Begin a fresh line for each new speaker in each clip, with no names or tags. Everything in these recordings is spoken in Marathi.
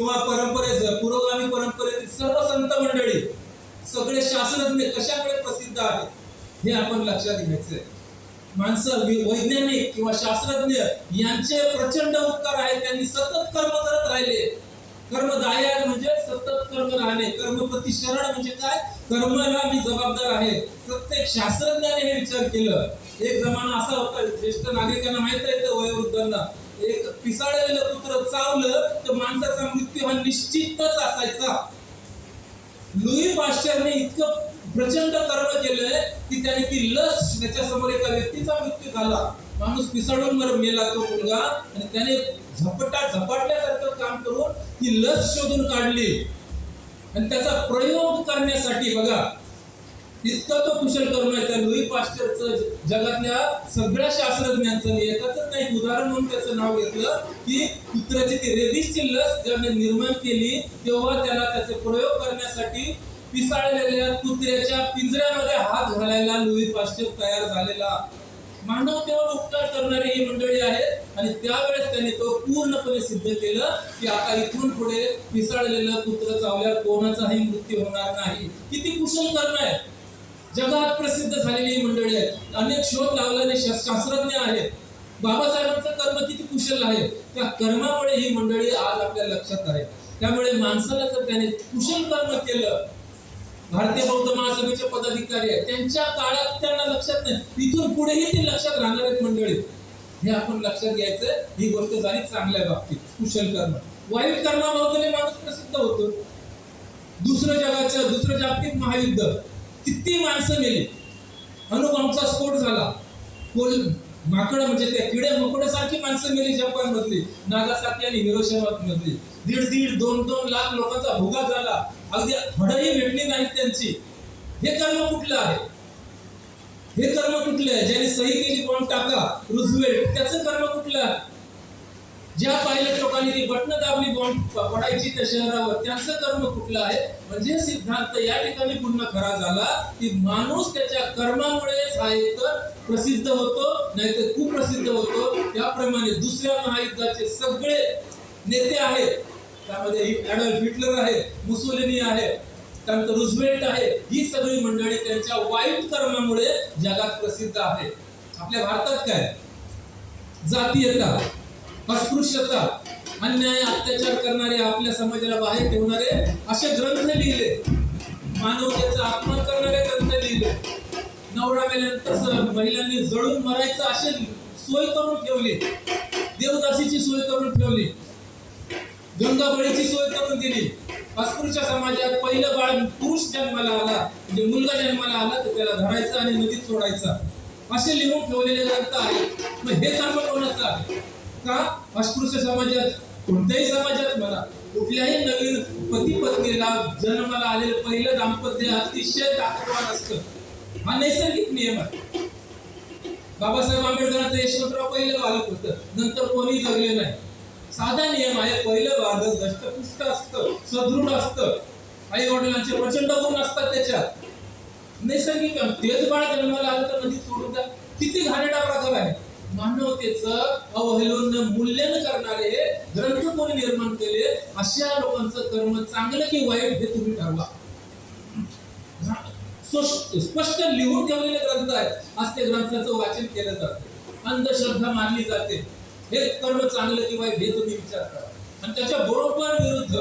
किंवा परंपरेचं पुरोगामी परंपरेतील सर्व संत मंडळी सगळे शास्त्रज्ञ कशामुळे प्रसिद्ध आहेत हे आपण लक्षात घ्यायचंय. माणसं वैज्ञानिक किंवा शास्त्रज्ञ यांचे प्रचंड उपकार आहेत त्यांनी सतत कर्म करत राहिले. कर्मदायक म्हणजे सतत कर्म राहणे कर्मप्रती शरण म्हणजे काय? कर्माला मी जबाबदार आहे. प्रत्येक शास्त्रज्ञाने हे विचार केलं. एक जमाना असा होता ज्येष्ठ नागरिकांना माहीत आहे वयोवृद्धांना. एक पिसाळलेलं कुत्र चावलं तर माणसाचा मृत्यू हा निश्चितच असायचा. लुई पाश्चरने इतकं प्रचंड कर्म केलंय की त्याने ती लस त्याच्यासमोर एका व्यक्तीचा मृत्यू झाला. माणूस पिसाळून मर मेला तो मुलगा आणि त्याने झपटा झपाटल्यासारखं काम करून ती लस शोधून काढली. आणि त्याचा प्रयोग करण्यासाठी बघा इतकं तो कुशल कर्म आहे. त्या लुई पाश्चरचं जगातल्या सगळ्या शास्त्रज्ञांचं एकाच नाही उदाहरण म्हणून त्याचं नाव घेतलं की कुत्र्याची ती रेबीजची लस ज्याने निर्माण केली तेव्हा त्याला त्याचे प्रयोग करण्यासाठी पिसाळलेल्या कुत्र्याच्या पिंजऱ्यामध्ये हात घालायला लुई पाश्चर तयार झालेला. मानवतेवर उपकार करणारी ही मंडळी आहेत आणि त्यावेळेस त्यांनी तो पूर्णपणे सिद्ध केलं की आता इथून पुढे पिसाळलेलं कुत्र चावल्यावर कोणाचाही मृत्यू होणार नाही. किती कुशल कर्म आहे. जगात प्रसिद्ध झालेली मंडळी आहेत. अनेक शोध लावलेले शास्त्रज्ञ आहेत. बाबासाहेबांचं कर्म किती कुशल आहे. त्या कर्मामुळे ही मंडळी आज आपल्या लक्षात आहे. त्यामुळे माणसाला जर त्याने कुशल कर्म केलं भारतीय बौद्ध महासभेचे पदाधिकारी आहेत. त्यांच्या काळात त्यांना लक्षात नाही. इथून पुढेही ते लक्षात राहणार आहेत मंडळी. हे आपण लक्षात घ्यायचं ही गोष्ट झाली चांगल्या बाबतीत. कुशल कर्म. वाईट कर्माबद्दल माणूस प्रसिद्ध होतो. दुसरं जगाचं दुसरं जागतिक महायुद्ध. किती माणसं मेली अनुपमचा स्फोट झाला. कोल माकड म्हणजे त्या किडे मकोड्यासारखी माणसं मेली जपान मधली नागासाकी आणि हिरोशिमा मधली दीड दीड दोन दोन लाख लोकांचा भुगा झाला. अगदी हडही भेटली नाहीत त्यांची. हे कर्म कुठलं आहे? हे कर्म कुठलं आहे? ज्याने सही केली बॉम्ब टाका? रुझवेल्ट. त्याचं कर्म कुठलं आहे? ज्या पायलट लोकांनी ती बटणं दाबली बॉम्ब पडायची त्या शहरावर त्यांचं कर्म कुठलं आहे? म्हणजे सिद्धांत या ठिकाणी पूर्ण खरा झाला की माणूस त्याच्या कर्मामुळेच हा एक प्रसिद्ध होतो नाही तर कुप्रसिद्ध होतो. त्याप्रमाणे दुसऱ्या महायुद्धाचे सगळे नेते आहेत. त्यामध्ये ऍडॉल्फ हिटलर आहे मुसोलिनी आहे त्यानंतर रुझवेल्ट आहे. ही सगळी मंडळी त्यांच्या वाईट कर्मामुळे जगात प्रसिद्ध आहे आपल्या भारतात काय? जातीयता. अस्पृश्यता अन्याय अत्याचार करणारे आपल्या समाजाला बाहेर ठेवणारे असे ग्रंथ लिहिले. मानवतेचा अपमान करणारे ग्रंथ लिहिले. नवरा मेल्यानंतर महिलांनी जळून मरायचं असे सोय करून ठेवली. देवदासीची सोय करून ठेवली. गंगाबळीची सोय करून दिली. अस्पृश्य समाजात पहिलं बाळ पुरुष जन्माला आला. म्हणजे मुलगा जन्माला आला तर त्याला धरायचा आणि नदीत सोडायचा. असे लिहून ठेवलेले ग्रंथ आहेत. मग हे कर्म कोणाचं आहे? का? अस्पृश्य समाजात कोणत्याही समाजात म्हणा कुठल्याही नवीन पती पत्नीला जन्माला आलेलं पहिलं दाम्पत्य अतिशय ताकदवान असतं. हा नैसर्गिक नियम आहे. बाबासाहेब आंबेडकरांचं यशवंतराव पहिलं बालक होतं. नंतर कोणी जगले नाही. साधा नियम आहे पहिलं बालक दष्टपुष्ट असतं सदृढ असतं. आई वडिलांचे प्रचंड गुण असतात त्याच्यात. नैसर्गिक तेच बाळ जन्माला आलं तर नदी सोडून द्या. किती घाणेरडा प्रकार आहे. मानवतेचं अवहेलून मूल्यन करणारे ग्रंथ कोणी निर्माण केले? अशा लोकांचं कर्म चांगलं की वाईट हे तुम्ही ठरवा. स्पष्ट स्पष्ट लिहून ठेवलेले ग्रंथ आहेत. आज ते ग्रंथाचं वाचन केलं जातं. अंधश्रद्धा मानली जाते. हे कर्म चांगलं की वाईट हे तुम्ही विचार करा. आणि त्याच्या बरोबर विरुद्ध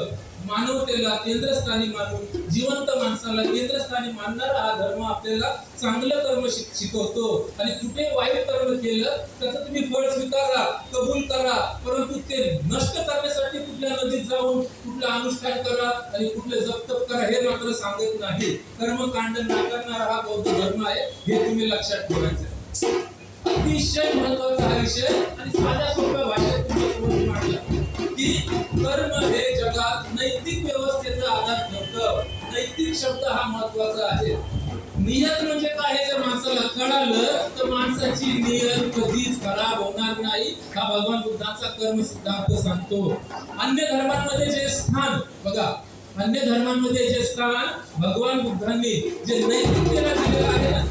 मानवतेला केंद्रस्थानी मानून जिवंत माणसाला केंद्रस्थानी मानणारा हा धर्म आपल्याला चांगलं कर्म शिकवतो. आणि कुठे वाईट कर्म केलं त्याचं तुम्ही फळ स्वीकारा कबूल करा. परंतु ते नष्ट करण्यासाठी कुठल्या नदीत जाऊन कुठलं अनुष्ठान करा आणि कुठले जपतप करा हे मात्र सांगत नाही. कर्मकांड नाकारणारा हा बौद्ध धर्म आहे हे तुम्ही लक्षात ठेवायचं अतिशय महत्त्वाचा हा विषय आणि साध्या सोप्या भाषेत तुम्ही मांडला. की कर्म हे नैतिक शब्द हा महत्त्वाचा आहे. नियत म्हणजे काय? जर माणसाला कळालं तर माणसाची नियत कधीच खराब होणार नाही. हा भगवान बुद्धांचा कर्म सिद्धांत सांगतो. अन्य धर्मांमध्ये जे स्थान बघा अन्य धर्मांमध्ये जे स्थान भगवान बुद्धांनी जे नैतिकतेला दिलेलं आहे ना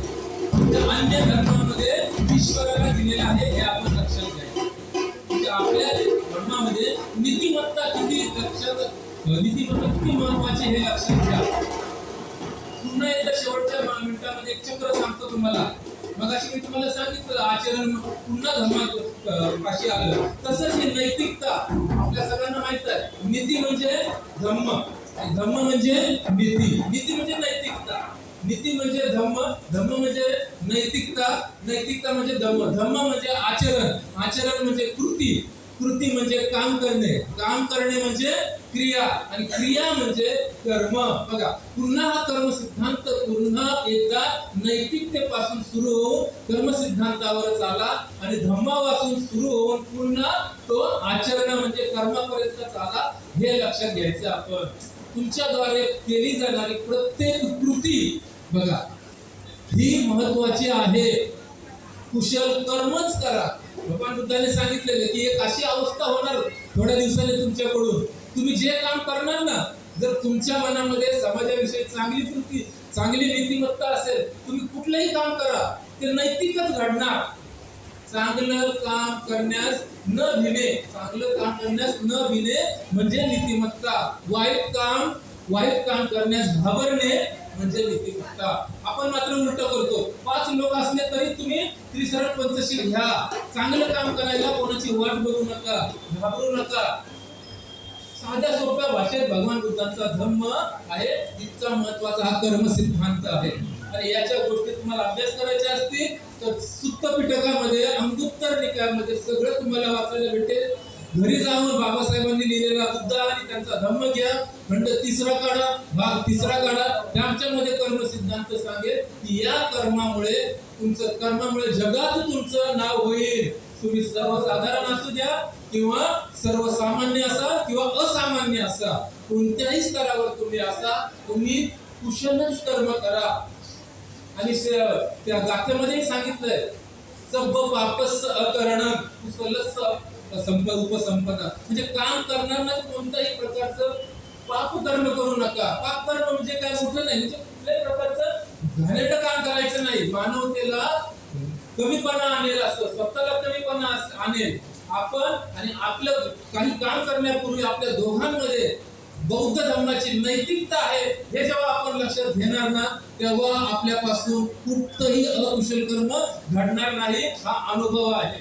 ते अन्य धर्मामध्ये ईश्वराला दिलेलं आहे हे आपण लक्षात घ्यायचं म्हणजे आपल्या धर्मामध्ये नीतिमत्ता किती? लक्षात नीतिमत्ता किती महत्वाची हे लक्षात घ्या. पुन्हा एकदा शेवटच्या मिनिटामध्ये एक चक्र सांगतो तुम्हाला. मग अशी मी तुम्हाला सांगितलं आचरण पुन्हा धर्मात पाशी आलं. तसंच ही नैतिकता आपल्या सगळ्यांना माहीत आहे. नीती म्हणजे धम्म. धम्म म्हणजे नीती. नीती म्हणजे नैतिकता. नीती म्हणजे धम्म. धम्म म्हणजे नैतिकता. नैतिकता म्हणजे धम्म. धम्म म्हणजे आचरण. आचरण म्हणजे कृती. कृती म्हणजे काम करणे. काम करणे म्हणजे क्रिया आणि क्रिया म्हणजे कर्म. बघा पुन्हा हा कर्म सिद्धांत पुन्हा एकदा नैतिकतेपासून सुरू होऊन कर्मसिद्धांतावरच आला आणि धम्मापासून सुरू होऊन पुन्हा तो आचरण म्हणजे कर्मापर्यंत आला हे लक्षात घ्यायचं आपण. तुमच्याद्वारे केली जाणारी प्रत्येक कृती बघा ही महत्वाची आहे. कुशल कर्मच करा. भगवान बुद्धाने सांगितलेलं की एक अशी अवस्था होणार थोड्या दिवसांनी तुमच्याकडून. तुम्ही जे काम करणार ना जर तुमच्या मनामध्ये समाजाविषयी चांगली कृती चांगली नीतिमत्ता असेल तुम्ही कुठलंही काम करा ते नैतिकच घडणार. चांगलं काम करण्यास न भिणे चांगलं काम करण्यास न भिणे म्हणजे नीतिमत्ता. वाईट काम वाईट काम करण्यास घाबरणे म्हणजे नीतिमत्ता आपण मात्र उलट करतो. पाच लोक असले तरी तुम्ही त्रिसरण पंचशील घ्या. चांगलं काम करायला कोणाची वाट बघू नका. घाबरू नका. साध्या सोप्या भाषेत भगवान बुद्धांचा धम्म आहे. इतका महत्त्वाचा हा कर्म सिद्धांत आहे. आणि याच्या गोष्टी तुम्हाला अभ्यास करायच्या असतील तर सुत्त पिटकामध्ये अंगुत्तर निकायामध्ये सगळं तुम्हाला वाचायला भेटेल. घरी जाऊन बाबासाहेबांनी लिहिलेला बुद्ध आणि त्यांचा धम्म घ्या. खंड तिसरा काढा भाग तिसरा काढा. त्यांच्यामध्ये कर्म सिद्धांत सांगेल की या कर्मामुळे तुमचं कर्मामुळे जगात तुमचं नाव होईल. तुम्ही सर्वसाधारण असू द्या किंवा सर्वसामान्य असा किंवा असामान्य असा. कोणत्याही स्तरावर तुम्ही असा तुम्ही कुशलच कर्म करा. आणि त्या गाथेमध्ये सांगितलंय सब वापस अकरण कुशलच संप उपसंपदा. म्हणजे काम करणार नाही कोणत्याही प्रकारचं पाप कर्म करू नका. पाप कर्म म्हणजे काय? मोठं नाही. म्हणजे कुठल्याही प्रकारचं घाणेरडं काम करायचं नाही. मानवतेला कमीपणा आणेल असं स्वतःला कमीपणा आणेल. आपण आणि आपलं काही काम करण्यापूर्वी आपल्या दोघांमध्ये बौद्ध धर्माची नैतिकता आहे हे जेव्हा आपण लक्षात घेणार ना तेव्हा आपल्यापासून कुठतही अकुशल कर्म घडणार नाही हा अनुभव आहे.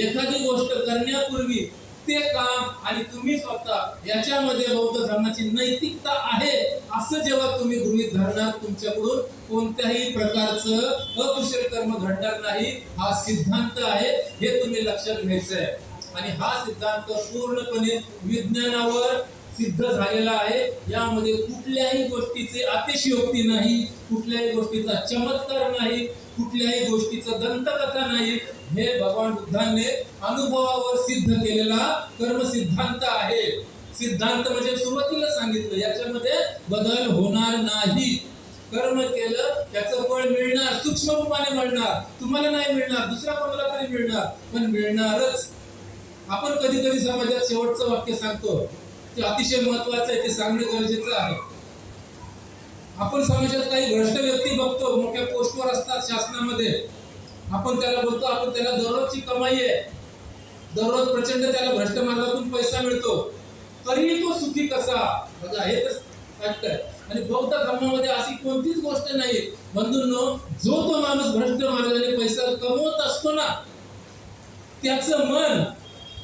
एखादी गोष्ट करण्यापूर्वी ते काम आणि तुम्ही स्वतः याच्यामध्ये बौद्ध धर्माची नैतिकता आहे असं जेव्हा तुम्ही गृहीत धरणार तुमच्याकडून कोणत्याही प्रकारचं अकुशल कर्म घडणार नाही. हा सिद्धांत आहे हे तुम्ही लक्षात घ्यायचं आहे आणि हा सिद्धांत पूर्णपणे विज्ञानावर सिद्ध झालेला आहे. यामध्ये कुठल्याही गोष्टीचे अतिशयोक्ती नाही कुठल्याही गोष्टीचा चमत्कार नाही कुठल्याही गोष्टीचं दंतकथा नाही. हे भगवान बुद्धांनी अनुभवावर सिद्ध केलेला कर्मसिद्धांत आहे. सिद्धांत म्हणजे सुरुवातीला सांगितलं याच्यामध्ये बदल होणार नाही. कर्म केलं त्याचं फळ मिळणार सूक्ष्म रूपाने मिळणार. तुम्हाला नाही मिळणार दुसऱ्या कोणाला तरी मिळणार पण मिळणारच. आपण कधी कधी समाजात शेवटचं वाक्य सांगतो ते अतिशय महत्वाचं आहे ते सांगणं गरजेचं आहे. आपण समाजात काही भ्रष्ट व्यक्ती बघतो मोठ्या पोस्टवर असतात शासनामध्ये. आपण त्याला बोलतो आपण त्याला दररोजची कमाई आहे. दररोज प्रचंड त्याला भ्रष्ट मार्गातून पैसा मिळतो. तरीही तो सुखी कसा? बघा हे तर फॅक्ट आहे. आणि बौद्ध धर्मामध्ये अशी कोणतीच गोष्ट नाही. बंधूंनो जो तो माणूस भ्रष्ट मार्गाने पैसा कमवत असतो ना त्याचं मन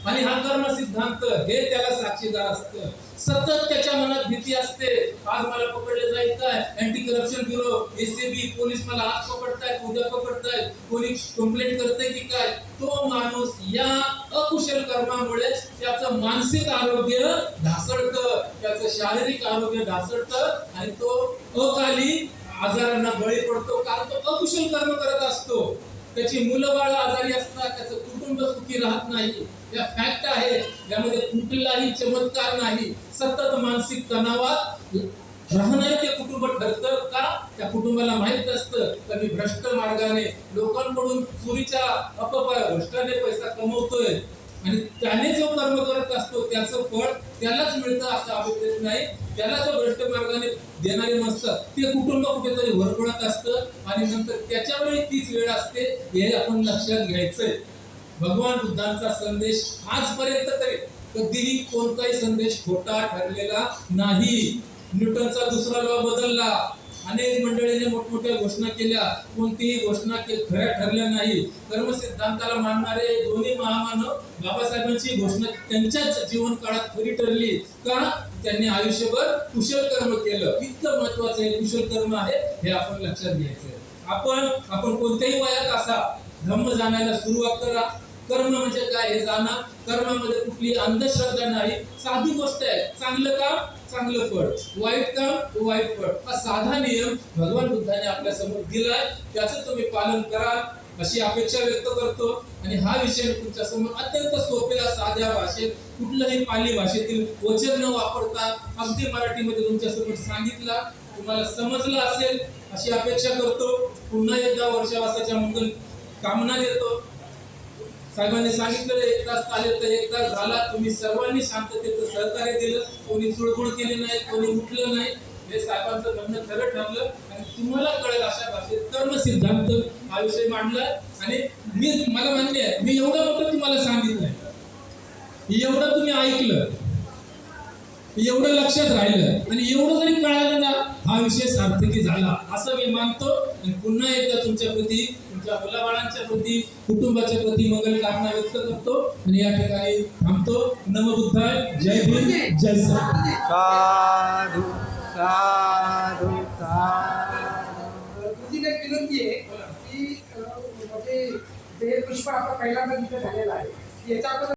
आणि हा कर्म सिद्धांत हे त्याला साक्षीदार असतं. सतत त्याच्या मनात भीती असते. आज मला पकडले जाईल काय anti corruption bureau ACB police मला आज पकडतायत उद्या पकडतायत. कोणी कंप्लेंट करते की काय? तो माणूस या अकुशल कर्मामुळे त्याचं मानसिक आरोग्य ढासळतं. त्याचं शारीरिक आरोग्य ढासळतं. आणि तो अकाली आजारांना बळी पडतो. कारण तो अकुशल कर्म करत असतो. त्याची मुलं बाळ आजारी असतात. त्याचं कुटुंब सुखी राहत नाही. या फॅक्ट आहे यामध्ये कुठलाही चमत्कार नाही. सतत मानसिक तणावात राहणारे ते कुटुंब ठरतं का? त्या कुटुंबाला माहीत असतं का मी भ्रष्ट मार्गाने लोकांकडून चोरीच्या अपपाय भ्रष्टाने पैसा कमवतोय? आणि त्याने जो कर्म करत असतो त्याचं फळ त्यालाच मिळतं असं अपेक्षित नाही. त्याला जो भ्रष्ट मार्गाने देणारे नसतात ते कुटुंब कुठेतरी भरपडत असतं आणि नंतर त्याच्यामुळे तीच वेळ असते हे आपण लक्षात घ्यायचंय. भगवान बुद्धांचा संदेश आजपर्यंत तरी कधीही कोणताही संदेश खोटा ठरलेला नाही. न्यूटनचा दुसरा लॉ बदलला. अनेक मंडळीने मोठमोठ्या घोषणा केल्या. कोणतीही घोषणा के खऱ्या ठरल्या नाही. कर्म सिद्धांताला मानणारे दोन्ही महामानव बाबासाहेबांची घोषणा त्यांच्याच जीवन काळात खरी ठरली का? त्यांनी आयुष्यभर कुशल कर्म केलं. इतकं महत्वाचं हे कुशल कर्म आहे हे आपण लक्षात घ्यायचं आपण आपण कोणत्याही वयात असा धम्म जाणायला सुरुवात करा. कर्म म्हणजे काय हे जाणा. कर्मामध्ये कुठली अंधश्रद्धा नाही. साधी गोष्ट आहे. चांगलं काम चांगलं फळ. वाईट काम वाईट फळ. हा साधा नियम भगवान बुद्धाने आपल्यासमोर दिलाय. त्याचं तुम्ही पालन करा. अशी अपेक्षा व्यक्त करतो. आणि हा विषय तुमच्यासमोर अत्यंत सोप्या साध्या भाषेत कुठल्याही पाली भाषेतील वचन न वापरता अगदी मराठीमध्ये तुमच्यासमोर सांगितला. तुम्हाला समजलं असेल. अशी अपेक्षा करतो. पुन्हा एकदा वर्षावासाच्या मंगल कामना देतो. साहेबांनी सांगितलं एक तास चालेल तर एक तास झाला. तुम्ही सर्वांनी शांततेचं सहकार्य दिलं कोणी चुळबुळ केली नाही कोणी उठलं नाही. हे साहेबांचं म्हणणं खरं ठरलं. आणि तुम्हाला कळेल अशा भाषेत कर्म सिद्धांत हा विषय मांडला. आणि मी मला मान्य आहे मी एवढं फक्त तुम्हाला सांगितलंय एवढं तुम्ही ऐकलं. एवढं लक्षात राहिलं. आणि एवढं जरी कळालं ना हा विषय सार्थकी झाला. असं मी मानतो. आणि पुन्हा एकदा तुमच्या प्रती तुमच्या मुलाबाळांच्या प्रती कुटुंबाच्या प्रती मंगल कामना व्यक्त करतो. आणि या ठिकाणी थांबतो. नमबुद्धाय जय भीम. जय
साधू साधू साधू
विनंती आहे की म्हणजे ते पुष्प आपण पहिल्यांदा तिथे झालेला आहे याच्या